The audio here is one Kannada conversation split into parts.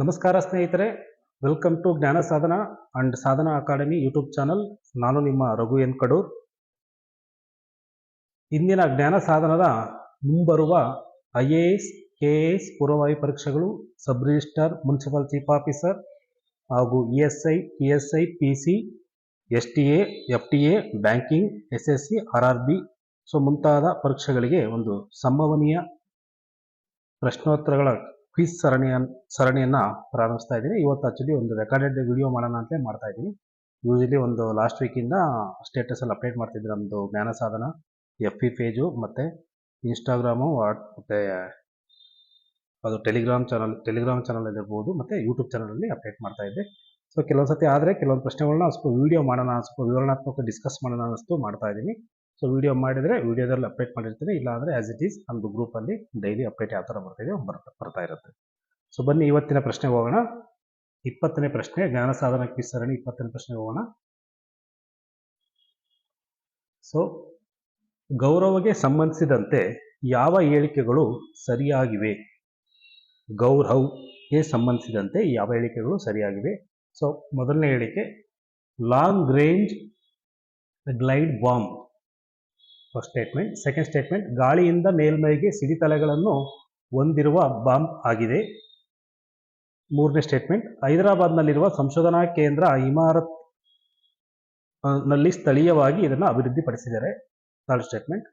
ನಮಸ್ಕಾರ ಸ್ನೇಹಿತರೆ ವೆಲ್ಕಮ್ ಟು ಜ್ಞಾನ ಸಾಧನ ಅಂಡ್ ಸಾಧನ ಅಕಾಡೆಮಿ ಯೂಟ್ಯೂಬ್ ಚಾನಲ್ ನಾನು ನಿಮ್ಮ ರಘು ಎನ್ ಕಡೂರ್. ಇಂದಿನ ಜ್ಞಾನ ಸಾಧನದ ಮುಂಬರುವ I A S, K A S ಪೂರ್ವವಾಯು ಪರೀಕ್ಷೆಗಳು sub register municipal chief officer ಹಾಗೂ E S I, P S I, P C, S T A, F T A, banking, S S C, R R B SO ಮುಂತಾದ ಪರೀಕ್ಷೆಗಳಿಗೆ ಒಂದು ಸಂಭವನೀಯ ಪ್ರಶ್ನೋತ್ತರಗಳ ಕ್ವಿಸ್ ಸರಣಿಯ ಸರಣಿಯನ್ನ ಪ್ರಾರಂಭಿಸ್ತಾ ಇದ್ದೀನಿ. ಇವತ್ತು ಆಕ್ಚುಲಿ ಒಂದು ರೆಕಾರ್ಡೆಡ್ ವಿಡಿಯೋ ಮಾಡೋಣ ಅಂತಲೇ ಮಾಡ್ತಾ ಇದ್ದೀನಿ. ಯೂಶಲಿ ಒಂದು ಲಾಸ್ಟ್ ವೀಕಿಂದ ಸ್ಟೇಟಸಲ್ಲಿ ಅಪ್ಡೇಟ್ ಮಾಡ್ತಿದ್ದೆ ನಮ್ಮದು ಜ್ಞಾನ ಸಾಧನ ಎಫ್ ಇ ಪೇಜು ಮತ್ತು ಇನ್ಸ್ಟಾಗ್ರಾಮು ವಾಟ್ ಮತ್ತು ಅದು ಟೆಲಿಗ್ರಾಮ್ ಚಾನಲ್ ಟೆಲಿಗ್ರಾಮ್ ಚಾನಲ್ ಇರ್ಬೋದು, ಮತ್ತು ಯೂಟ್ಯೂಬ್ ಚಾನಲಲ್ಲಿ ಅಪ್ಡೇಟ್ ಮಾಡ್ತಾ ಇದ್ದೆ. ಸೊ ಕೆಲವೊಂದು ಸತಿ ಆದರೆ ಕೆಲವೊಂದು ಪ್ರಶ್ನೆಗಳನ್ನ ಸ್ವಲ್ಪ ವೀಡಿಯೋ ಮಾಡೋಣ ಸ್ವಲ್ಪ ವಿವರಣಾತ್ಮಕ ಡಿಸ್ಕಸ್ ಮಾಡೋಣ ಅನ್ನಿಸ್ತು ಮಾಡ್ತಾ ಇದ್ದೀನಿ. ಸೊ ವಿಡಿಯೋ ಮಾಡಿದರೆ ವಿಡಿಯೋದಲ್ಲಿ ಅಪ್ಡೇಟ್ ಮಾಡಿರ್ತೀನಿ ಇಲ್ಲ ಅಂದರೆ ಆಸ್ ಇಟ್ ಈಸ್ ನಮ್ಮದು ಗ್ರೂಪಲ್ಲಿ ಡೈಲಿ ಅಪ್ಡೇಟ್ ಯಾವ ಥರ ಬರ್ತಿದೆ ಬರ್ತಾ ಬರ್ತಾ ಇರುತ್ತೆ. ಸೊ ಬನ್ನಿ ಇವತ್ತಿನ ಪ್ರಶ್ನೆಗೆ ಹೋಗೋಣ. ಇಪ್ಪತ್ತನೇ ಪ್ರಶ್ನೆ, ಜ್ಞಾನ ಸಾಧನ ಸರಣಿ ಇಪ್ಪತ್ತನೇ ಪ್ರಶ್ನೆಗೆ ಹೋಗೋಣ. ಸೊ ಗೌರವಗೆ ಸಂಬಂಧಿಸಿದಂತೆ ಯಾವ ಹೇಳಿಕೆಗಳು ಸರಿಯಾಗಿವೆ? ಗೌರವ್ಗೆ ಸಂಬಂಧಿಸಿದಂತೆ ಯಾವ ಹೇಳಿಕೆಗಳು ಸರಿಯಾಗಿವೆ? ಸೊ ಮೊದಲನೇ ಹೇಳಿಕೆ long range glide bomb first statement second statement ಗಾಳಿಯಿಂದ ಮೇಲ್ಮೈಗೆ ಸಿಡಿತಲೆಗಳನ್ನು ಹೊಂದಿರುವ ಬಾಂಬ್ ಆಗಿದೆ. ಮೂರನೇ ಸ್ಟೇಟ್ಮೆಂಟ್ ಹೈದರಾಬಾದ್ನಲ್ಲಿರುವ ಸಂಶೋಧನಾ ಕೇಂದ್ರ ಇಮಾರತ್ನಲ್ಲಿ ಸ್ಥಳೀಯವಾಗಿ ಇದನ್ನು ಅಭಿವೃದ್ಧಿಪಡಿಸಿದ್ದಾರೆ. ಥರ್ಡ್ ಸ್ಟೇಟ್ಮೆಂಟ್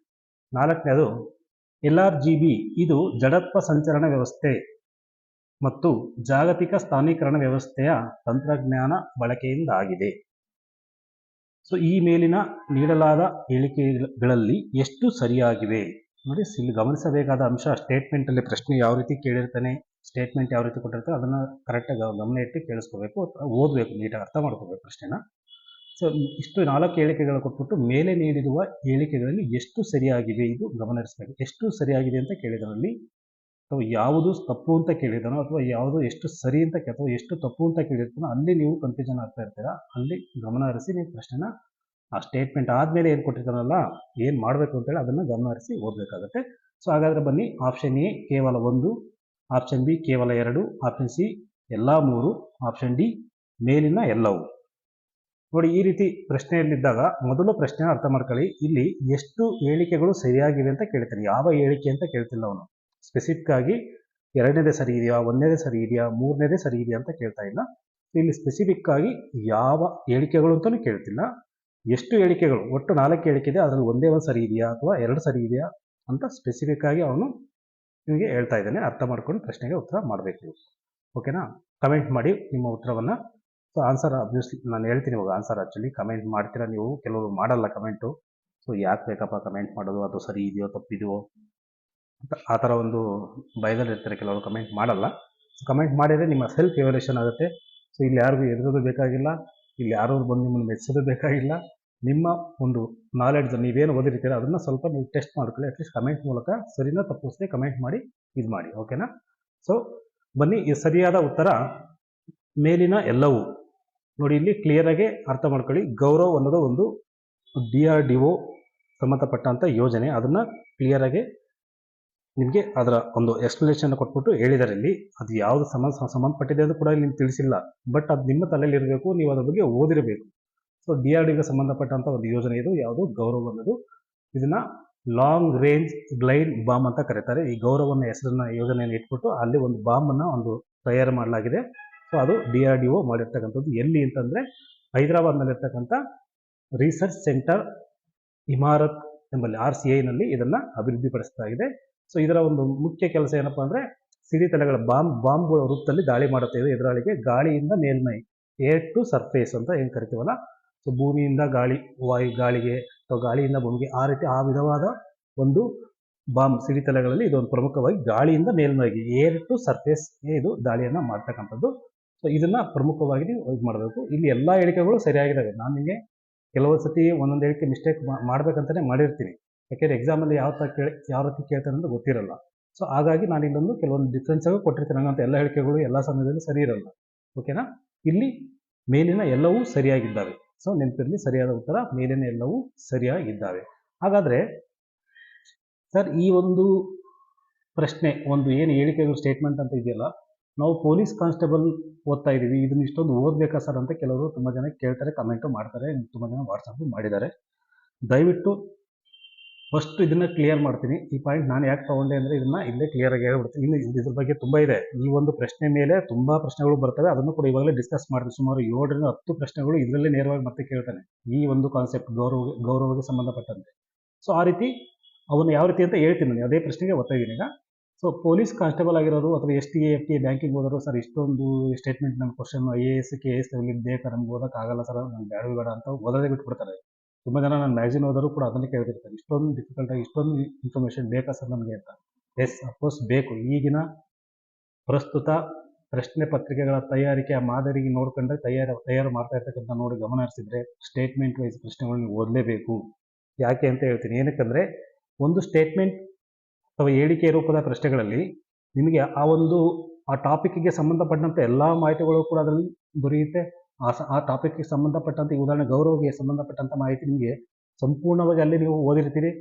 ನಾಲ್ಕನೇದು, ಎಲ್ ಆರ್ ಜಿ ಬಿ, ಇದು ಜಡತ್ವ ಸಂಚರಣ ವ್ಯವಸ್ಥೆ ಮತ್ತು ಜಾಗತಿಕ ಸ್ಥಾನೀಕರಣ ವ್ಯವಸ್ಥೆಯ ತಂತ್ರಜ್ಞಾನ ಬಳಕೆಯಿಂದ ಆಗಿದೆ ಸೊ ಈ ಮೇಲಿನ ನೀಡಲಾದ ಹೇಳಿಕೆಗಳಲ್ಲಿ ಎಷ್ಟು ಸರಿಯಾಗಿವೆ? ನೋಡಿ, ಇಲ್ಲಿ ಗಮನಿಸಬೇಕಾದ ಅಂಶ ಸ್ಟೇಟ್ಮೆಂಟ್ ಅಲ್ಲಿ ಪ್ರಶ್ನೆ ಯಾವ ರೀತಿ ಕೇಳಿರ್ತಾನೆ ಸ್ಟೇಟ್ಮೆಂಟ್ ಯಾವ ರೀತಿ ಕೊಟ್ಟಿರ್ತಾರೆ ಅದನ್ನ ಕರೆಕ್ಟಾಗಿ ಗಮನ ಇಟ್ಟು ಕೇಳಿಸ್ಕೋಬೇಕು ಓದಬೇಕು ನೀಟಾಗಿ ಅರ್ಥ ಮಾಡ್ಕೋಬೇಕು ಪ್ರಶ್ನೆನ. ಸೊ ಇಷ್ಟು ನಾಲ್ಕು ಹೇಳಿಕೆಗಳು ಕೊಟ್ಬಿಟ್ಟು ಮೇಲೆ ನೀಡಿರುವ ಹೇಳಿಕೆಗಳಲ್ಲಿ ಎಷ್ಟು ಸರಿಯಾಗಿವೆ ಇದು ಗಮನಿಸಬೇಕು ಎಷ್ಟು ಸರಿಯಾಗಿದೆ ಅಂತ ಕೇಳಿದರಲ್ಲಿ ಅಥವಾ ಯಾವುದು ತಪ್ಪು ಅಂತ ಕೇಳಿದನೋ ಅಥವಾ ಯಾವುದು ಎಷ್ಟು ಸರಿ ಅಂತ ಅಥವಾ ಎಷ್ಟು ತಪ್ಪು ಅಂತ ಕೇಳಿರ್ತಾನೋ, ಅಲ್ಲಿ ನೀವು ಕನ್ಫ್ಯೂಷನ್ ಆಗ್ತಾ ಇರ್ತೀರಾ? ಅಲ್ಲಿ ಗಮನ ಹರಿಸಿ ನೀವು ಪ್ರಶ್ನೆನ ಆ ಸ್ಟೇಟ್ಮೆಂಟ್ ಆದಮೇಲೆ ಏನು ಕೊಟ್ಟಿರ್ತಾನಲ್ಲ, ಏನು ಮಾಡಬೇಕು ಅಂತೇಳಿ ಅದನ್ನು ಗಮನ ಹರಿಸಿ ಓದಬೇಕಾಗುತ್ತೆ. ಸೊ ಹಾಗಾದರೆ ಬನ್ನಿ ಆಪ್ಷನ್ ಎ ಕೇವಲ ಒಂದು ಆಪ್ಷನ್ ಬಿ ಕೇವಲ ಎರಡು ಆಪ್ಷನ್ ಸಿ ಎಲ್ಲ ಮೂರು ಆಪ್ಷನ್ ಡಿ ಮೇಲಿನ ಎಲ್ಲವು. ನೋಡಿ, ಈ ರೀತಿ ಪ್ರಶ್ನೆಯಲ್ಲಿದ್ದಾಗ ಮೊದಲು ಪ್ರಶ್ನೆ ಅರ್ಥ ಮಾಡ್ಕೊಳ್ಳಿ. ಇಲ್ಲಿ ಎಷ್ಟು ಹೇಳಿಕೆಗಳು ಸರಿಯಾಗಿವೆ ಅಂತ ಕೇಳ್ತಾನೆ. ಯಾವ ಹೇಳಿಕೆ ಅಂತ ಕೇಳ್ತಿಲ್ಲ ಅವನು. ಸ್ಪೆಸಿಫಿಕ್ ಆಗಿ ಎರಡನೇದೇ ಸರಿ ಇದೆಯಾ, ಒಂದನೇದೇ ಸರಿ ಇದೆಯಾ, ಮೂರನೇದೇ ಸರಿ ಇದೆಯಾ ಅಂತ ಕೇಳ್ತಾ ಇಲ್ಲ. ಇಲ್ಲಿ ಸ್ಪೆಸಿಫಿಕ್ ಆಗಿ ಯಾವ ಹೇಳಿಕೆಗಳು ಅಂತಲೂ ಕೇಳ್ತಿಲ್ಲ. ಎಷ್ಟು ಹೇಳಿಕೆಗಳು, ಒಟ್ಟು ನಾಲ್ಕು ಹೇಳಿಕೆ ಇದೆ, ಅದರಲ್ಲಿ ಒಂದೇ ಒಂದು ಸರಿ ಇದೆಯಾ ಅಥವಾ ಎರಡು ಸರಿ ಇದೆಯಾ ಅಂತ ಸ್ಪೆಸಿಫಿಕ್ ಆಗಿ ಅವನು ನಿಮಗೆ ಹೇಳ್ತಾ ಇದ್ದಾನೆ. ಅರ್ಥ ಮಾಡ್ಕೊಂಡು ಪ್ರಶ್ನೆಗೆ ಉತ್ತರ ಮಾಡಬೇಕು ಓಕೆನಾ ಕಮೆಂಟ್ ಮಾಡಿ ನಿಮ್ಮ ಉತ್ತರವನ್ನು. ಸೊ ಆನ್ಸರ್ ಅಬ್ವಿಯಸ್ಲಿ ನಾನು ಹೇಳ್ತೀನಿ ಇವಾಗ ಆನ್ಸರ್ ಆ್ಯಕ್ಚುಲಿ ಕಮೆಂಟ್ ಮಾಡ್ತೀರಾ ನೀವು? ಕೆಲವರು ಮಾಡಲ್ಲ ಕಮೆಂಟು ಸೊ ಯಾಕೆ ಬೇಕಪ್ಪ ಕಮೆಂಟ್ ಮಾಡೋದು? ಅದು ಸರಿ ಇದೆಯೋ, ತಪ್ಪಿದೆಯೋ? ಆ ಥರ ಒಂದು ಭಯದಲ್ಲಿ ಇರ್ತಾರೆ ಕೆಲವರು ಕಮೆಂಟ್ ಮಾಡಲ್ಲ. ಸೊ ಕಮೆಂಟ್ ಮಾಡಿದರೆ ನಿಮ್ಮ ಸೆಲ್ಫ್ ಎವಲ್ಯೂಷನ್ ಆಗುತ್ತೆ. ಸೊ ಇಲ್ಲಿ ಯಾರಿಗೂ ಎದುರೋದು ಬೇಕಾಗಿಲ್ಲ. ಇಲ್ಲಿ ಯಾರು ಬಂದು ನಿಮ್ಮನ್ನು ಮೆಚ್ಚೋದು ಬೇಕಾಗಿಲ್ಲ. ನಿಮ್ಮ ಒಂದು ನಾಲೆಡ್ಜ್ ನೀವೇನು ಓದಿರ್ತೀರ ಅದನ್ನು ಸ್ವಲ್ಪ ನೀವು ಟೆಸ್ಟ್ ಮಾಡ್ಕೊಳ್ಳಿ. ಅಟ್ಲೀಸ್ಟ್ ಕಮೆಂಟ್ ಮೂಲಕ ಸರಿನಾ ತಪ್ಪಿಸದೆ ಕಮೆಂಟ್ ಮಾಡಿ, ಇದು ಮಾಡಿ. ಓಕೆನಾ ಸೊ ಬನ್ನಿ, ಈ ಸರಿಯಾದ ಉತ್ತರ ಮೇಲಿನ ಎಲ್ಲವೂ. ನೋಡಿ, ಇಲ್ಲಿ ಕ್ಲಿಯರಾಗಿ ಅರ್ಥ ಮಾಡ್ಕೊಳ್ಳಿ. ಗೌರವ್ ಅನ್ನೋದು ಒಂದು ಡಿ ಆರ್ ಡಿ ಒ ಸಂಬಂಧಪಟ್ಟಂಥ ಯೋಜನೆ. ಅದನ್ನು ಕ್ಲಿಯರಾಗಿ ನಿಮಗೆ ಅದರ ಒಂದು ಎಕ್ಸ್ಪ್ಲನೇಷನ್ ಕೊಟ್ಬಿಟ್ಟು ಹೇಳಿದ್ದಾರೆ ಇಲ್ಲಿ ಅದು ಯಾವುದು ಸಂಬಂಧ ಸಂಬಂಧಪಟ್ಟಿದೆ ಅಂತ ಕೂಡ ಇಲ್ಲಿ ತಿಳಿಸಿಲ್ಲ. ಬಟ್ ಅದು ನಿಮ್ಮ ತಲೆಯಲ್ಲಿ ಇರಬೇಕು, ನೀವು ಅದರ ಬಗ್ಗೆ ಓದಿರಬೇಕು. ಸೊ ಡಿ ಆರ್ ಡಿಗೆ ಸಂಬಂಧಪಟ್ಟಂಥ ಒಂದು ಯೋಜನೆ ಇದು, ಯಾವುದು? ಗೌರವ ಅನ್ನೋದು. ಇದನ್ನ ಲಾಂಗ್ ರೇಂಜ್ ಗ್ಲೈಡ್ ಬಾಂಬ್ ಅಂತ ಕರೀತಾರೆ. ಈ ಗೌರವನ ಹೆಸರನ್ನ ಯೋಜನೆಯನ್ನು ಇಟ್ಬಿಟ್ಟು ಅಲ್ಲಿ ಒಂದು ಬಾಂಬನ್ನು ಒಂದು ತಯಾರು ಮಾಡಲಾಗಿದೆ. ಸೊ ಅದು ಡಿ ಆರ್ ಡಿ ಒ ಮಾಡಿರ್ತಕ್ಕಂಥದ್ದು. ಎಲ್ಲಿ ಅಂತಂದರೆ ಹೈದರಾಬಾದ್ನಲ್ಲಿರ್ತಕ್ಕಂಥ ರಿಸರ್ಚ್ ಸೆಂಟರ್ ಇಮಾರತ್ ಎಂಬಲ್ಲಿ ಆರ್ ಸಿ ಐನಲ್ಲಿ ಇದನ್ನು ಅಭಿವೃದ್ಧಿಪಡಿಸಲಾಗಿದೆ ಸೊ ಇದರ ಒಂದು ಮುಖ್ಯ ಕೆಲಸ ಏನಪ್ಪ ಅಂದರೆ ಸಿಡಿತಲೆಗಳ ಬಾಂಬ್ ಬಾಂಬ್ ರೂಪದಲ್ಲಿ ದಾಳಿ ಮಾಡುತ್ತೆ. ಇದು ಎದುರಾಳಿಗೆ ಗಾಳಿಯಿಂದ ಮೇಲ್ಮೈ ಏರ್ ಟು ಸರ್ಫೇಸ್ ಅಂತ ಏನು ಕರಿತೀವಲ್ಲ? ಸೊ ಭೂಮಿಯಿಂದ ಗಾಳಿ, ವಾಯು ಗಾಳಿಗೆ ಅಥವಾ ಗಾಳಿಯಿಂದ ಭೂಮಿಗೆ ಆ ರೀತಿ ಆ ವಿಧವಾದ ಒಂದು ಬಾಂಬ್ ಸಿಡಿತಲೆಗಳಲ್ಲಿ ಇದೊಂದು ಪ್ರಮುಖವಾಗಿ ಗಾಳಿಯಿಂದ ಮೇಲ್ಮೈಗೆ ಏರ್ ಟು ಸರ್ಫೇಸ್ ಇದು ದಾಳಿಯನ್ನು ಮಾಡ್ತಕ್ಕಂಥದ್ದು. ಸೊ ಇದನ್ನ ಪ್ರಮುಖವಾಗಿ ಇದು ಮಾಡಬೇಕು. ಇಲ್ಲಿ ಎಲ್ಲ ಹೇಳಿಕೆಗಳು ಸರಿಯಾಗಿದ್ದಾವೆ ನಾನು ನಿಮಗೆ ಕೆಲವೊಂದು ಸತಿ ಒಂದೊಂದು ಹೇಳಿಕೆ ಮಿಸ್ಟೇಕ್ ಮಾಡ್ಬೇಕಂತಾನೆ ಮಾಡಿರ್ತೀನಿ. ಯಾಕೆಂದ್ರೆ ಎಕ್ಸಾಮಲ್ಲಿ ಯಾವ ಥರ ಕೇಳಿ, ಯಾವ ರೀತಿ ಕೇಳ್ತಾರೆ ಅಂತ ಗೊತ್ತಿರಲ್ಲ. ಸೊ ಹಾಗಾಗಿ ನಾನು ಇಲ್ಲೊಂದು ಕೆಲವೊಂದು ಡಿಫ್ರೆನ್ಸ್ ಆಗಿ ಕೊಟ್ಟಿರ್ತೀನಿ. ಹಂಗಂತ ಎಲ್ಲ ಹೇಳಿಕೆಗಳು ಎಲ್ಲ ಸಮಯದಲ್ಲಿ ಸರಿ ಇರಲ್ಲ. ಓಕೆನಾ ಇಲ್ಲಿ ಮೇಲಿನ ಎಲ್ಲವೂ ಸರಿಯಾಗಿದ್ದಾವೆ. ಸೊ ನೆನಪಿರಲಿ ಸರಿಯಾದ ಉತ್ತರ, ಮೇಲಿನ ಎಲ್ಲವೂ ಸರಿಯಾಗಿದ್ದಾವೆ. ಹಾಗಾದ್ರೆ, ಸರ್, ಈ ಒಂದು ಪ್ರಶ್ನೆ, ಒಂದು ಏನು ಹೇಳಿಕೆಗಳು ಸ್ಟೇಟ್ಮೆಂಟ್ ಅಂತ ಇದೆಯಲ್ಲ, ನಾವು ಪೊಲೀಸ್ ಕಾನ್ಸ್ಟೇಬಲ್ ಓದ್ತಾ ಇದ್ದೀವಿ ಇದನ್ನ ಇಷ್ಟೊಂದು ಓದಬೇಕಾ ಸರ್ ಅಂತ ಕೆಲವರು ತುಂಬ ಜನ ಕೇಳ್ತಾರೆ ಕಮೆಂಟು ಮಾಡ್ತಾರೆ, ತುಂಬ ಜನ ವಾಟ್ಸಪ್ ಮಾಡಿದ್ದಾರೆ. ದಯವಿಟ್ಟು ಫಸ್ಟ್ ಇದನ್ನ ಕ್ಲಿಯರ್ ಮಾಡ್ತೀನಿ. ಈ ಪಾಯಿಂಟ್ ನಾನು ಯಾಕೆ ತಗೊಂಡೆ ಅಂದರೆ ಇದನ್ನ ಇಲ್ಲೇ ಕ್ಲಿಯರ್ ಆಗಿ ಹೇಳ್ಬಿಡ್ತೀನಿ. ಇನ್ನು ಇದ್ರ ಬಗ್ಗೆ ತುಂಬ ಇದೆ. ಈ ಒಂದು ಪ್ರಶ್ನೆ ಮೇಲೆ ತುಂಬ ಪ್ರಶ್ನೆಗಳು ಬರ್ತವೆ. ಅದನ್ನು ಕೂಡ ಇವಾಗಲೇ ಡಿಸ್ಕಸ್ ಮಾಡ್ತೀನಿ. ಸುಮಾರು ಏಳರಿಂದ ಹತ್ತು ಪ್ರಶ್ನೆಗಳು ಇದರಲ್ಲೇ ನೇರವಾಗಿ ಮತ್ತೆ ಕೇಳ್ತಾನೆ. ಈ ಒಂದು ಕಾನ್ಸೆಪ್ಟ್ ಗೌರವ ಗೌರವಕ್ಕೆ ಸಂಬಂಧಪಟ್ಟಂತೆ. ಸೊ ಆ ರೀತಿ ಅವನು ಯಾವ ರೀತಿ ಅಂತ ಹೇಳ್ತೀನಿ ನಾನು ಅದೇ ಪ್ರಶ್ನೆಗೆ ಓದ್ತಾ ಈಗ. ಸೊ ಪೊಲೀಸ್ ಕಾನ್ಸ್ಟೇಬಲ್ ಆಗಿರೋರು ಅಥವಾ S T F T banking ಹೋದರು ಸರ್ ಇಷ್ಟೊಂದು ಸ್ಟೇಟ್ಮೆಂಟ್ ನಮ್ಮ question I A S K S ಲೆವೆಲಿಗೆ ಬೇಕಾ ನಮ್ಗೆ ಓದೋಕ್ಕಾಗಲ್ಲ ಸರ್. ನಾನು ಬೇಡ ಬೇಡ ಅಂತ ಓದೋದೇ ಬಿಟ್ಬಿಡ್ತಾರೆ. ತುಂಬ ಜನ ನಾನು ಮ್ಯಾಗ್ಝಿನ್ ಓದೋರು ಕೂಡ ಅದನ್ನೇ ಕೇಳ್ತಿರ್ತಾರೆ. ಇಷ್ಟೊಂದು ಡಿಫಿಕಲ್ಟಾಗಿ ಇಷ್ಟೊಂದು ಇನ್ಫಾರ್ಮೇಷನ್ ಬೇಕಾ ಸರ್ ನಮಗೆ ಅಂತ? ಎಸ್ ಅಫ್ಕೋರ್ಸ್ ಬೇಕು. ಈಗಿನ ಪ್ರಸ್ತುತ ಪ್ರಶ್ನೆ ಪತ್ರಿಕೆಗಳ ತಯಾರಿಕೆ ಮಾದರಿಗೆ ನೋಡ್ಕೊಂಡ್ರೆ ತಯಾರು ತಯಾರು ಮಾಡ್ತಾ ಇರ್ತಕ್ಕಂಥ ನೋಡಿ ಗಮನ ಹರಿಸಿದ್ರೆ ಸ್ಟೇಟ್ಮೆಂಟ್ ವೈಸ್ ಪ್ರಶ್ನೆಗಳನ್ನ ಓದಲೇಬೇಕು. ಯಾಕೆ ಅಂತ ಹೇಳ್ತೀನಿ. ಏನಕ್ಕಂದರೆ ಒಂದು ಸ್ಟೇಟ್ಮೆಂಟ್ ಅಥವಾ ಹೇಳಿಕೆ ರೂಪದ ಪ್ರಶ್ನೆಗಳಲ್ಲಿ ನಿಮಗೆ ಆ ಒಂದು, ಆ ಟಾಪಿಕ್ಗೆ ಸಂಬಂಧಪಟ್ಟಂತೆ ಎಲ್ಲ ಮಾಹಿತಿಗಳು ಕೂಡ ಅದರಲ್ಲಿ ದೊರೆಯುತ್ತೆ. ಆ ಆ ಟಾಪಿಕ್ಗೆ ಸಂಬಂಧಪಟ್ಟಂತೆ, ಈ ಉದಾಹರಣೆ ಗೌರವಕ್ಕೆ ಸಂಬಂಧಪಟ್ಟಂಥ ಮಾಹಿತಿ ನಿಮಗೆ ಸಂಪೂರ್ಣವಾಗಿ ಅಲ್ಲಿ ನೀವು ಓದಿರ್ತೀರಿ.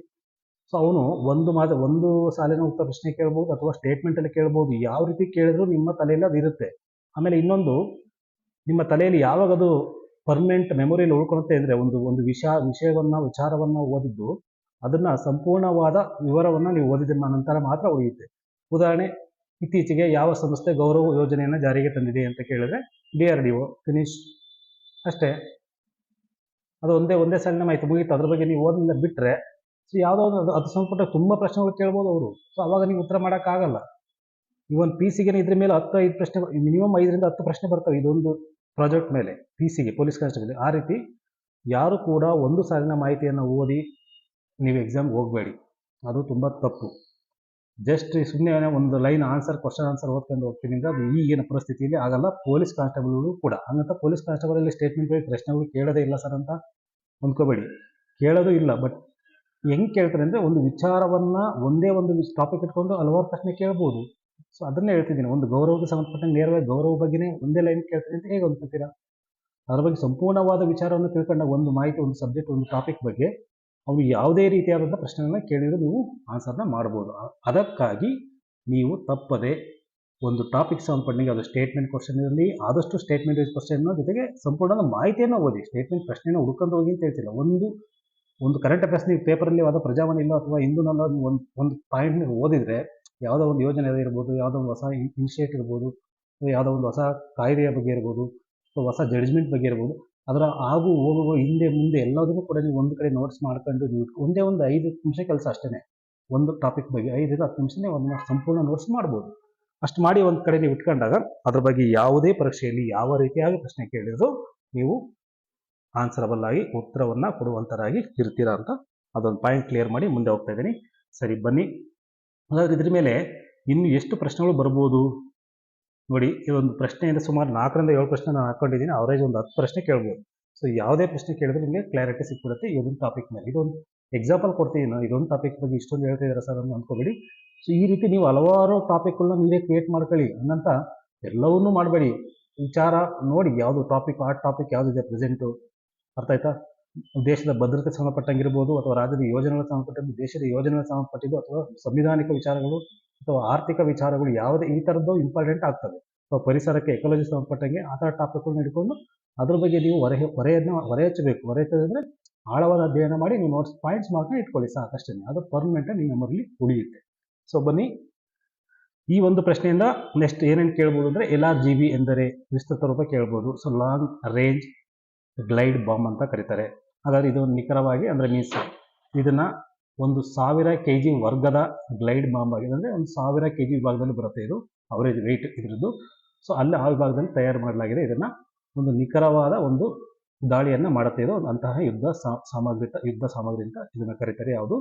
ಸೊ ಅವನು ಒಂದು ಮಾತು, ಒಂದು ಸಾಲಿನ ಉತ್ತರ ಪ್ರಶ್ನೆ ಕೇಳ್ಬೋದು ಅಥವಾ ಸ್ಟೇಟ್ಮೆಂಟಲ್ಲಿ ಕೇಳ್ಬೋದು, ಯಾವ ರೀತಿ ಕೇಳಿದ್ರು ನಿಮ್ಮ ತಲೆಯಲ್ಲಿ ಅದು ಇರುತ್ತೆ. ಆಮೇಲೆ ಇನ್ನೊಂದು, ನಿಮ್ಮ ತಲೆಯಲ್ಲಿ ಯಾವಾಗ ಅದು ಪರ್ಮನೆಂಟ್ ಮೆಮೊರಿಯಲ್ಲಿ ಉಳ್ಕೊಳುತ್ತೆ ಅಂದರೆ ಒಂದು ಒಂದು ವಿಷಯ, ವಿಷಯವನ್ನು, ವಿಚಾರವನ್ನು ಓದಿದ್ದು, ಅದನ್ನು ಸಂಪೂರ್ಣವಾದ ವಿವರವನ್ನು ನೀವು ಓದಿದ ನಂತರ ಮಾತ್ರ ಉಳಿಯುತ್ತೆ. ಉದಾಹರಣೆ, ಇತ್ತೀಚೆಗೆ ಯಾವ ಸಂಸ್ಥೆ ಗೌರವ ಯೋಜನೆಯನ್ನು ಜಾರಿಗೆ ತಂದಿದೆ ಅಂತ ಕೇಳಿದ್ರೆ D R D O finish ಅಷ್ಟೇ. ಅದು ಒಂದೇ ಒಂದೇ ಸಾಲಿನ ಮಾಹಿತಿ ಮುಗೀತು. ಅದ್ರ ಬಗ್ಗೆ ನೀವು ಓದಲಿಲ್ಲ ಬಿಟ್ಟರೆ ಸೊ ಯಾವುದೋ ಒಂದು ಅದು ಅದು ಸಂಪುಟ ತುಂಬ ಪ್ರಶ್ನೆಗಳು ಕೇಳ್ಬೋದು ಅವರು. ಸೊ ಅವಾಗ ನೀವು ಉತ್ತರ ಮಾಡೋಕ್ಕಾಗಲ್ಲ. ಇವನ್ ಪಿ ಸಿಗೆ ಇದ್ರ ಮೇಲೆ ಹತ್ತು, ಐದು ಪ್ರಶ್ನೆ ಮಿನಿಮಮ್ ಐದರಿಂದ ಹತ್ತು ಪ್ರಶ್ನೆ ಬರ್ತವೆ ಇದೊಂದು ಪ್ರಾಜೆಕ್ಟ್ ಮೇಲೆ ಪಿ ಸಿಗೆ ಪೊಲೀಸ್ ಕಾನ್ಸ್ಟೇಬಲ್ ಆ ರೀತಿ ಯಾರು ಕೂಡ ಒಂದು ಸಾಲಿನ ಮಾಹಿತಿಯನ್ನು ಓದಿ, ನೀವು ಎಕ್ಸಾಮ್ಗೆ ಹೋಗಬೇಡಿ. ಅದು ತುಂಬ ತಪ್ಪು. ಜಸ್ಟ್ ಸುಮ್ಮನೆ ಒಂದು ಲೈನ್ ಆನ್ಸರ್ ಕ್ವಶನ್ ಆನ್ಸರ್ ಓದ್ಕೊಂಡು ಹೋಗ್ತೀನಿ ಅಂದರೆ ಅದು ಈಗಿನ ಪರಿಸ್ಥಿತಿಯಲ್ಲಿ ಆಗಲ್ಲ. ಪೊಲೀಸ್ ಕಾನ್ಸ್ಟೇಬಲ್ಗಳು ಕೂಡ. ಹಂಗಂತ ಪೊಲೀಸ್ ಕಾನ್ಸ್ಟೇಬಲಲ್ಲಿ ಸ್ಟೇಟ್ಮೆಂಟ್ ಪ್ರಶ್ನೆಗಳು ಕೇಳೋದೇ ಇಲ್ಲ ಸರ್ ಅಂತ ಅಂದ್ಕೋಬೇಡಿ ಕೇಳೋದು ಇಲ್ಲ ಬಟ್ ಹೆಂಗೆ ಕೇಳ್ತಾರೆ ಅಂದರೆ ಒಂದು ವಿಚಾರವನ್ನು ಒಂದೇ ಒಂದು ಟಾಪಿಕ್ ಇಟ್ಕೊಂಡು ಹಲವಾರು ಪ್ರಶ್ನೆ ಕೇಳ್ಬೋದು. ಸೊ ಅದನ್ನೇ ಹೇಳ್ತಿದ್ದೀನಿ. ಒಂದು ಗೌರವಕ್ಕೆ ಸಂಬಂಧಪಟ್ಟಂಗೆ ನೇರವಾಗಿ ಗೌರವ ಬಗ್ಗೆನೇ ಒಂದೇ ಲೈನ್ ಕೇಳ್ತೀನಿ ಅಂತ ಹೇಗೆ ಅಂದ್ಕೊತೀರಾ ಅದ್ರ ಬಗ್ಗೆ ಸಂಪೂರ್ಣವಾದ ವಿಚಾರವನ್ನು ತಿಳ್ಕೊಂಡಾಗ ಒಂದು ಮಾಹಿತಿ, ಒಂದು ಸಬ್ಜೆಕ್ಟ್ ಒಂದು ಟಾಪಿಕ್ ಬಗ್ಗೆ ಅವರು ಯಾವುದೇ ರೀತಿಯಾದಂಥ ಪ್ರಶ್ನೆಗಳನ್ನ ಕೇಳಿದ್ರು ನೀವು ಆನ್ಸರ್ನ ಮಾಡ್ಬೋದು. ಅದಕ್ಕಾಗಿ ನೀವು ತಪ್ಪದೆ ಒಂದು ಟಾಪಿಕ್ ಸಂಪನ್ನಿಗೆ ಅದು ಸ್ಟೇಟ್ಮೆಂಟ್ ಕ್ವಶನ್ ಇರಲಿ, ಆದಷ್ಟು ಸ್ಟೇಟ್ಮೆಂಟ್ ಕ್ವಶನ್ನ ಜೊತೆಗೆ ಸಂಪೂರ್ಣ ಮಾಹಿತಿಯನ್ನು ಓದಿ. ಸ್ಟೇಟ್ಮೆಂಟ್ ಪ್ರಶ್ನೆನ ಹುಡ್ಕೊಂಡು ಹೋಗಿ ಅಂತ ಹೇಳ್ತಿಲ್ಲ. ಒಂದು ಒಂದು ಕರೆಂಟ್ ಅಫೇರ್ಸ್ ನೀವು ಪೇಪರಲ್ಲಿ ಯಾವುದೋ ಪ್ರಜಾವಾಣಿ ಇಲ್ಲ ಅಥವಾ ನನ್ನ ಒಂದು ಒಂದು ಪಾಯಿಂಟ್ ನೀವು ಓದಿದರೆ ಯಾವುದೋ ಒಂದು ಯೋಜನೆ ಇರ್ಬೋದು ಯಾವುದೋ ಒಂದು ಹೊಸ ಇನಿಷಿಯೇಟ್ ಇರ್ಬೋದು, ಅಥವಾ ಯಾವುದೋ ಒಂದು ಹೊಸ ಕಾಯ್ದೆಯ ಬಗ್ಗೆ ಇರ್ಬೋದು, ಅಥವಾ ಹೊಸ ಜಡ್ಜ್ಮೆಂಟ್ ಬಗ್ಗೆ ಇರ್ಬೋದು ಅದರ ಆಗು ಹೋಗುವ ಹಿಂದೆ ಮುಂದೆ ಎಲ್ಲದನ್ನು ಕೂಡ ನೀವು ಒಂದು ಕಡೆ ನೋಟ್ಸ್ ಮಾಡ್ಕೊಂಡು ನೀವು ಒಂದೇ ಒಂದು ಐದು ನಿಮಿಷ ಕೆಲಸ ಅಷ್ಟೇ ಒಂದು ಟಾಪಿಕ್ ಬಗ್ಗೆ ಐದರಿಂದ ಹತ್ತು ನಿಮಿಷನೇ ಒಂದು ಸಂಪೂರ್ಣ ನೋಟ್ಸ್ ಮಾಡ್ಬೋದು. ಅಷ್ಟು ಮಾಡಿ ಒಂದು ಕಡೆ ನೀವು ಇಟ್ಕೊಂಡಾಗ ಅದ್ರ ಬಗ್ಗೆ ಯಾವುದೇ ಪರೀಕ್ಷೆಯಲ್ಲಿ ಯಾವ ರೀತಿಯಾಗಿ ಪ್ರಶ್ನೆ ಕೇಳಿದ್ರು ನೀವು ಆನ್ಸರಬಲ್ ಆಗಿ ಉತ್ತರವನ್ನು ಕೊಡುವಂಥರಾಗಿ ಇರ್ತೀರಾ ಅಂತ ಅದೊಂದು ಪಾಯಿಂಟ್ ಕ್ಲಿಯರ್ ಮಾಡಿ ಮುಂದೆ ಹೋಗ್ತಾ ಇದ್ದೀನಿ. ಸರಿ, ಬನ್ನಿ. ಹಾಗಾದ್ರೆ ಇದ್ರ ಮೇಲೆ ಇನ್ನು ಎಷ್ಟು ಪ್ರಶ್ನೆಗಳು ಬರ್ಬೋದು? ನೋಡಿ ಇದೊಂದು ಪ್ರಶ್ನೆಯಿಂದ ಸುಮಾರು ನಾಲ್ಕರಿಂದ ಏಳು ಪ್ರಶ್ನೆ ನಾನು ಹಾಕೊಂಡಿದ್ದೀನಿ. ಅವರೇಜ್ ಒಂದು ಹತ್ತು ಪ್ರಶ್ನೆ ಕೇಳ್ಬೋದು. ಸೊ ಯಾವುದೇ ಪ್ರಶ್ನೆ ಕೇಳಿದ್ರೆ ನಿಮಗೆ ಕ್ಲಾರಿಟಿ ಸಿಕ್ಬಿಡುತ್ತೆ. ಇದೊಂದು ಟಾಪಿಕ್ ಮೇಲೆ. ಇದೊಂದು ಎಕ್ಸಾಂಪಲ್ ಕೊಡ್ತೀನಿ ನಾನು. ಇದೊಂದು ಟಾಪಿಕ್ ಬಗ್ಗೆ ಇಷ್ಟೊಂದು ಹೇಳ್ತಿದ್ದೀರಾ ಸರ್ ಅಂತ ಅಂದ್ಕೋಬೇಡಿ. ಸೊ ಈ ರೀತಿ ನೀವು ಹಲವಾರು ಟಾಪಿಕ್ಗಳನ್ನ ನೀವೇ ಕ್ರಿಯೇಟ್ ಮಾಡ್ಕೊಳ್ಳಿ. ಹಂಗಂತ ಎಲ್ಲವನ್ನೂ ಮಾಡಬೇಡಿ. ವಿಚಾರ ನೋಡಿ ಯಾವುದು ಟಾಪಿಕ್ ಆ ಟಾಪಿಕ್ ಯಾವುದಿದೆ ಪ್ರೆಸೆಂಟು ಅರ್ಥ ಆಯ್ತಾ? ದೇಶದ ಭದ್ರತೆ ಸಂಬಂಧಪಟ್ಟಂಗಿರ್ಬೋದು ಅಥವಾ ರಾಜ್ಯದ ಯೋಜನೆಗಳ ಸಂಬಂಧಪಟ್ಟಿದ್ದು ದೇಶದ ಯೋಜನೆಗಳ ಸಂಬಂಧಪಟ್ಟಿದ್ದು ಅಥವಾ ಸಂವಿಧಾನಿಕ ವಿಚಾರಗಳು ಅಥವಾ ಆರ್ಥಿಕ ವಿಚಾರಗಳು ಯಾವುದೇ ಈ ಥರದ್ದು ಇಂಪಾರ್ಟೆಂಟ್ ಆಗ್ತವೆ. ಸೊ ಪರಿಸರಕ್ಕೆ ಎಕಾಲಜಿ ಸಂಬಂಧಪಟ್ಟಂಗೆ ಆ ಥರ ಟಾಪಿಕ್ಗಳನ್ನ ಹಿಡ್ಕೊಂಡು ಅದ್ರ ಬಗ್ಗೆ ನೀವು ಹೊರೆ ಹೊರೆಯನ್ನು ಹೊರೆ ಹಚ್ಚೋದಂದ್ರೆ ಆಳವಾದ ಅಧ್ಯಯನ ಮಾಡಿ ನೀವು ನೋಟ್ಸ್ ಪಾಯಿಂಟ್ಸ್ ಮಾತ್ರ ಇಟ್ಕೊಳ್ಳಿ. ಸಾಕಷ್ಟೇ ಅದು ಪರ್ಮನೆಂಟ್ ನಿಮ್ಮ ಮೆಮೊರಿಲಿ ಉಳಿಯುತ್ತೆ. ಸೊ ಬನ್ನಿ. ಈ ಒಂದು ಪ್ರಶ್ನೆಯಿಂದ ನೆಕ್ಸ್ಟ್ ಏನೇನು ಕೇಳ್ಬೋದು ಅಂದರೆ ಎಲ್ ಆರ್ ಜಿ ಬಿ ಎಂದರೆ ವಿಸ್ತೃತ ರೂಪ ಕೇಳ್ಬೋದು. So long range glide bomb ಅಂತ ಕರೀತಾರೆ. ಹಾಗಾದ್ರೆ ಇದು ನಿಖರವಾಗಿ ಅಂದರೆ ಮೀನ್ಸ್ ಇದನ್ನ ಒಂದು ಸಾವಿರ ಕೆ ಜಿ ವರ್ಗದ ಗ್ಲೈಡ್ ಬಾಂಬ್ ಆಗಿದೆ ಅಂದರೆ ಒಂದು ಸಾವಿರ ಕೆ ಜಿ ವಿಭಾಗದಲ್ಲಿ ಬರುತ್ತೆ ಇದು ಅವರೇಜ್ ವೆಯ್ಟ್ ಇದರದ್ದು. ಸೊ ಅಲ್ಲಿ ಆ ವಿಭಾಗದಲ್ಲಿ ತಯಾರು ಮಾಡಲಾಗಿದೆ. ಇದನ್ನು ಒಂದು ನಿಖರವಾದ ಒಂದು ದಾಳಿಯನ್ನು ಮಾಡುತ್ತೆ ಇದು. ಅಂತಹ ಯುದ್ಧ ಸಾಮಗ್ರಿ ಯುದ್ಧ ಸಾಮಗ್ರಿ ಅಂತ ಇದನ್ನು ಕರೀತಾರೆ. ಯಾವುದು?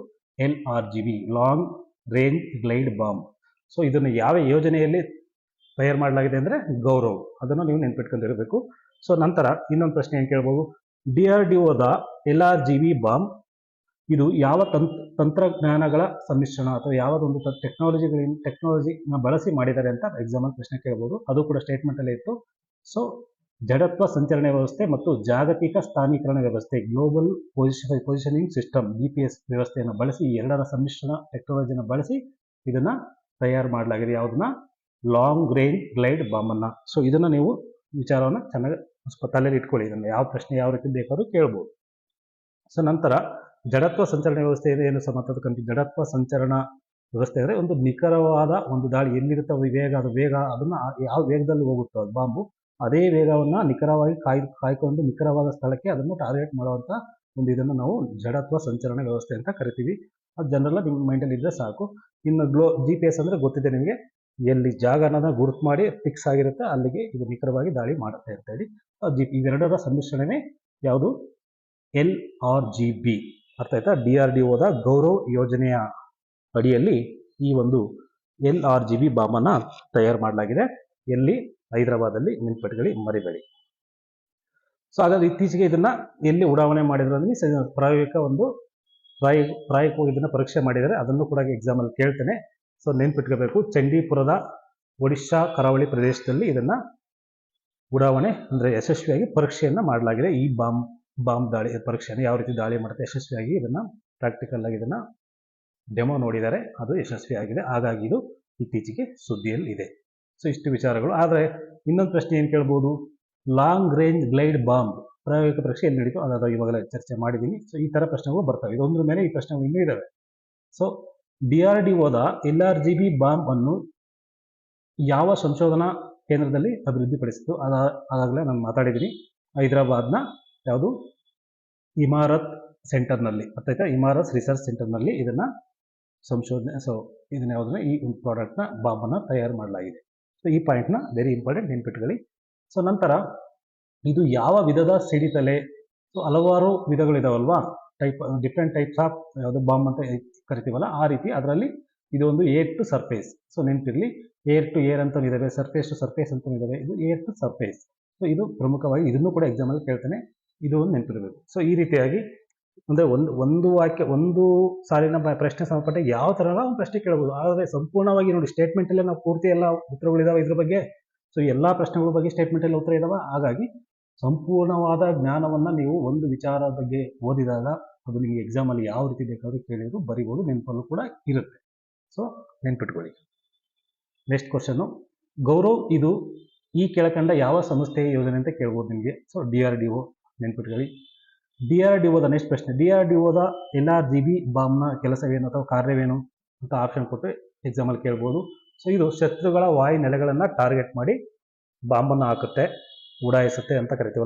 L R G B long range glide bomb so ಇದನ್ನು ಯಾವ ಯೋಜನೆಯಲ್ಲಿ ತಯಾರು ಮಾಡಲಾಗಿದೆ ಅಂದರೆ ಗೌರವ್. ಅದನ್ನು ನೀವು ನೆನ್ಪಿಟ್ಕೊಂಡಿರಬೇಕು. ಸೊ ನಂತರ ಇನ್ನೊಂದು ಪ್ರಶ್ನೆ ಏನು ಕೇಳ್ಬೋದು? ಡಿ ಆರ್ ಡಿ ಒದ L R G B bomb ಇದು ಯಾವ ತಂತ್ ತಂತ್ರಜ್ಞಾನಗಳ ಸಮ್ಮಿಶ್ರಣ ಅಥವಾ ಯಾವುದೊಂದು ಟೆಕ್ನಾಲಜಿಗಳಿಂದ ಟೆಕ್ನಾಲಜಿನ ಬಳಸಿ ಮಾಡಿದ್ದಾರೆ ಅಂತ ಎಕ್ಸಾಮಲ್ ಪ್ರಶ್ನೆ ಕೇಳ್ಬೋದು. ಅದು ಕೂಡ ಸ್ಟೇಟ್ಮೆಂಟಲ್ಲೇ ಇತ್ತು. ಸೊ ಜಡತ್ವ ಸಂಚರಣೆ ವ್ಯವಸ್ಥೆ ಮತ್ತು ಜಾಗತಿಕ ಸ್ಥಾನೀಕರಣ ವ್ಯವಸ್ಥೆ global position positioning system G P S ವ್ಯವಸ್ಥೆಯನ್ನು ಬಳಸಿ ಎರಡರ ಸಮ್ಮಿಶ್ರಣ ಟೆಕ್ನಾಲಜಿನ ಬಳಸಿ ಇದನ್ನ ತಯಾರು ಮಾಡಲಾಗಿದೆ. ಯಾವುದನ್ನ? ಲಾಂಗ್ ರೇಂಜ್ ಗ್ಲೈಡ್ ಬಾಂಬನ್ನು. ಸೊ ಇದನ್ನು ನೀವು ವಿಚಾರವನ್ನು ಚೆನ್ನಾಗಿ ತಲೆಯಲ್ಲಿ ಇಟ್ಕೊಳ್ಳಿ. ಇದನ್ನು ಯಾವ ಪ್ರಶ್ನೆ ಯಾವ ರೀತಿ ಬೇಕಾದ್ರೂ ಕೇಳ್ಬೋದು. ಸೊ ನಂತರ ಜಡತ್ವ ಸಂಚರಣ ವ್ಯವಸ್ಥೆ ಇದೆ ಏನು ಕಂಡು ಜಡತ್ವ ಸಂಚರಣ ವ್ಯವಸ್ಥೆ ಅಂದರೆ ಒಂದು ನಿಖರವಾದ ಒಂದು ದಾಳಿ ಎಲ್ಲಿರುತ್ತೆ ವೇಗ ಅದು ವೇಗ ಅದನ್ನು ಯಾವ ವೇಗದಲ್ಲಿ ಹೋಗುತ್ತೋ ಅದು ಬಾಂಬು. ಅದೇ ವೇಗವನ್ನು ನಿಖರವಾಗಿ ಕಾಯ್ ಕಾಯ್ಕೊಂಡು ನಿಖರವಾದ ಸ್ಥಳಕ್ಕೆ ಅದನ್ನು ಟಾರ್ಗೆಟ್ ಮಾಡುವಂಥ ಒಂದು ಇದನ್ನು ನಾವು ಜಡತ್ವ ಸಂಚರಣ ವ್ಯವಸ್ಥೆ ಅಂತ ಕರಿತೀವಿ. ಅದು ಜನರಲ್ಲ ನಿಮ್ಮ ಮೈಂಡಲ್ಲಿ ಇದ್ದರೆ ಸಾಕು. ಇನ್ನು ಗ್ಲೋ ಜಿ ಪಿ ಎಸ್ ಅಂದರೆ ಗೊತ್ತಿದೆ ನಿಮಗೆ. ಎಲ್ಲಿ ಜಾಗ ಅನ್ನೋದನ್ನ ಗುರುತು ಮಾಡಿ ಫಿಕ್ಸ್ ಆಗಿರುತ್ತೆ ಅಲ್ಲಿಗೆ ಇದು ನಿಖರವಾಗಿ ದಾಳಿ ಮಾಡುತ್ತೆ ಅಂತ ಹೇಳಿ. ಜಿ ಇವೆರಡರ ಸಮ್ಮಿಶ್ರಣವೇ ಯಾವುದು? ಎಲ್ ಆರ್ ಜಿ ಬಿ ಅರ್ಥ ಆಯ್ತಾ? ಡಿ ಆರ್ ಡಿ ಒದ ಗೌರವ್ ಯೋಜನೆಯ ಅಡಿಯಲ್ಲಿ ಈ ಒಂದು ಎಲ್ ಆರ್ ಜಿ ಬಿ ಬಾಂಬನ್ನು ತಯಾರು ಮಾಡಲಾಗಿದೆ. ಎಲ್ಲಿ? ಹೈದರಾಬಾದಲ್ಲಿ. ನೆನ್ಪಿಟ್ಕೊಳ್ಳಿ ಮರಿಬೇಡಿ. ಸೊ ಹಾಗಾದ್ರೆ ಇತ್ತೀಚೆಗೆ ಇದನ್ನ ಎಲ್ಲಿ ಉಡಾವಣೆ ಮಾಡಿದ್ರು ಅಂದ್ರೆ ಪ್ರಾಯೋಗಿಕ ಒಂದು ಪ್ರಾಯ, ಪ್ರಾಯೋಗಿಕವಾಗಿ ಇದನ್ನ ಪರೀಕ್ಷೆ ಮಾಡಿದರೆ ಅದನ್ನು ಕೂಡ ಎಕ್ಸಾಮಲ್ಲಿ ಕೇಳ್ತೇನೆ. ಸೊ ನೆನ್ಪಿಟ್ಕೋಬೇಕು. ಚಂಡೀಪುರದ ಒಡಿಶಾ ಕರಾವಳಿ ಪ್ರದೇಶದಲ್ಲಿ ಇದನ್ನ ಉಡಾವಣೆ ಅಂದರೆ ಯಶಸ್ವಿಯಾಗಿ ಪರೀಕ್ಷೆಯನ್ನ ಮಾಡಲಾಗಿದೆ ಈ ಬಾಂಬ್. ಬಾಂಬ್ ದಾಳಿ, ಪರೀಕ್ಷೆಯನ್ನು ಯಾವ ರೀತಿ ದಾಳಿ ಮಾಡುತ್ತೆ, ಯಶಸ್ವಿಯಾಗಿ ಇದನ್ನು ಪ್ರಾಕ್ಟಿಕಲ್ ಆಗಿ ಇದನ್ನ ಡೆಮೋ ನೋಡಿದರೆ ಅದು ಯಶಸ್ವಿಯಾಗಿದೆ. ಹಾಗಾಗಿ ಇದು ಇತ್ತೀಚೆಗೆ ಸುದ್ದಿಯಲ್ಲಿ ಇದೆ ಸೊ ಇಷ್ಟು ವಿಚಾರಗಳು. ಆದರೆ ಇನ್ನೊಂದು ಪ್ರಶ್ನೆ ಏನು ಕೇಳ್ಬೋದು? ಲಾಂಗ್ ರೇಂಜ್ ಗ್ಲೈಡ್ ಬಾಂಬ್ ಪ್ರಾಯೋಗಿಕ ಪರೀಕ್ಷೆ ಎಲ್ಲಿ ನಡೀತು ಅದಾದ ಇವಾಗಲೇ ಚರ್ಚೆ ಮಾಡಿದ್ದೀನಿ ಸೊ ಈ ಥರ ಪ್ರಶ್ನೆಗಳು ಬರ್ತವೆ. ಇದೊಂದ್ರ ಮೇಲೆ ಈ ಪ್ರಶ್ನೆಗಳು ಇನ್ನೂ ಇದ್ದಾವೆ ಸೊ ಡಿ ಆರ್ ಡಿ ಓದ L R G B bomb ಅನ್ನು ಯಾವ ಸಂಶೋಧನಾ ಕೇಂದ್ರದಲ್ಲಿ ಅಭಿವೃದ್ಧಿಪಡಿಸಿತು ಅದ, ಅದಾಗಲೇ ನಾನು ಮಾತಾಡಿದ್ದೀನಿ ಹೈದರಾಬಾದ್ನ ಯಾವುದು? ಇಮಾರತ್ ಸೆಂಟರ್ನಲ್ಲಿ. ಅರ್ಥಾಯ್ತಾ ಇಮಾರತ್ ರಿಸರ್ಚ್ ಸೆಂಟರ್ನಲ್ಲಿ ಇದನ್ನು ಸಂಶೋಧನೆ, ಸೊ ಇದನ್ನ ಯಾವುದನ್ನ? ಈ ಪ್ರಾಡಕ್ಟ್ನ ಬಾಂಬನ್ನು ತಯಾರು ಮಾಡಲಾಗಿದೆ. ಸೊ ಈ ಪಾಯಿಂಟ್ನ ವೆರಿ ಇಂಪಾರ್ಟೆಂಟ್ ನೆನ್ಪಿಟ್ಕೊಳ್ಳಿ. ಸೊ ನಂತರ ಇದು ಯಾವ ವಿಧದ ಸಿಡಿತಲೆ? ಸೊ ಹಲವಾರು ವಿಧಗಳಿದಾವಲ್ವಾ? ಟೈಪ್ ಡಿಫ್ರೆಂಟ್ ಟೈಪ್ಸ್ ಆಫ್ ಯಾವುದು ಬಾಂಬ್ ಅಂತ ಕರಿತೀವಲ್ಲ, ಆ ರೀತಿ ಅದರಲ್ಲಿ ಇದು ಒಂದು ಏರ್ ಟು ಸರ್ಫೇಸ್ ಸೊ ನೆನಪಿರಲಿ. ಏರ್ ಟು ಏರ್ ಅಂತ ಇದಾವೆ ಸರ್ಫೇಸ್ ಟು ಸರ್ಫೇಸ್ ಅಂತ ಇದಾವೆ. ಇದು ಏರ್ ಟು ಸರ್ಫೇಸ್ ಸೊ ಇದು ಪ್ರಮುಖವಾಗಿ ಇದನ್ನು ಕೂಡ ಎಕ್ಸಾಮಲ್ಲಿ ಕೇಳ್ತಾನೆ. ಇದು ಒಂದು ನೆನಪಿರಬೇಕು. ಸೊ ಈ ರೀತಿಯಾಗಿ ಅಂದರೆ ಒಂದು ಒಂದು ವಾಕ್ಯ, ಒಂದು ಸಾಲಿನ ಪ್ರಶ್ನೆ ಸಂಬಂಧಪಟ್ಟ ಯಾವ ಥರ ಒಂದು ಪ್ರಶ್ನೆ ಕೇಳ್ಬೋದು. ಆದರೆ ಸಂಪೂರ್ಣವಾಗಿ ನೋಡಿ ಸ್ಟೇಟ್ಮೆಂಟಲ್ಲೇ ನಾವು ಪೂರ್ತಿ ಎಲ್ಲ ಉತ್ತರಗಳಿದಾವೆ ಇದ್ರ ಬಗ್ಗೆ. ಸೊ ಎಲ್ಲ ಪ್ರಶ್ನೆಗಳ ಬಗ್ಗೆ ಸ್ಟೇಟ್ಮೆಂಟಲ್ಲಿ ಉತ್ತರ ಇದಾವೆ. ಹಾಗಾಗಿ ಸಂಪೂರ್ಣವಾದ ಜ್ಞಾನವನ್ನು ನೀವು ಒಂದು ವಿಚಾರದ ಬಗ್ಗೆ ಓದಿದಾಗ ಅದು ನಿಮಗೆ ಎಕ್ಸಾಮಲ್ಲಿ ಯಾವ ರೀತಿ ಬೇಕಾದರೂ ಕೇಳಿದ್ರು ಬರಿಬೋದು, ನೆನಪಲ್ಲೂ ಕೂಡ ಇರುತ್ತೆ. ಸೊ ನೆನ್ಪಿಟ್ಕೊಳ್ಳಿ. ನೆಕ್ಸ್ಟ್ ಕ್ವಶನ್ನು ಗೌರವ್, ಇದು ಈ ಕೆಳಕಂಡ ಯಾವ ಸಂಸ್ಥೆಯ ಯೋಜನೆ ಅಂತ ಕೇಳ್ಬೋದು ನಿಮಗೆ. So D R D O ನೆನ್ಪಿಟ್ಕೊಳ್ಳಿ. ಡಿ ಆರ್ ಡಿ ಓದ ನೆಕ್ಸ್ಟ್ ಪ್ರಶ್ನೆ. ಡಿ ಆರ್ ಡಿ ಓದ ಎಲ್ ಆರ್ ಜಿ ಬಿ ಬಾಂಬ್ನ ಕೆಲಸವೇನು ಅಥವಾ ಕಾರ್ಯವೇನು ಅಂತ ಆಪ್ಷನ್ ಕೊಟ್ಟು ಎಕ್ಸಾಮಲ್ಲಿ ಕೇಳ್ಬೋದು. ಸೊ ಇದು ಶತ್ರುಗಳ ವಾಯು ನೆಲೆಗಳನ್ನು ಟಾರ್ಗೆಟ್ ಮಾಡಿ ಬಾಂಬನ್ನು ಹಾಕುತ್ತೆ, ಉಡಾಯಿಸುತ್ತೆ ಅಂತ ಕರಿತೀವಲ್ಲ.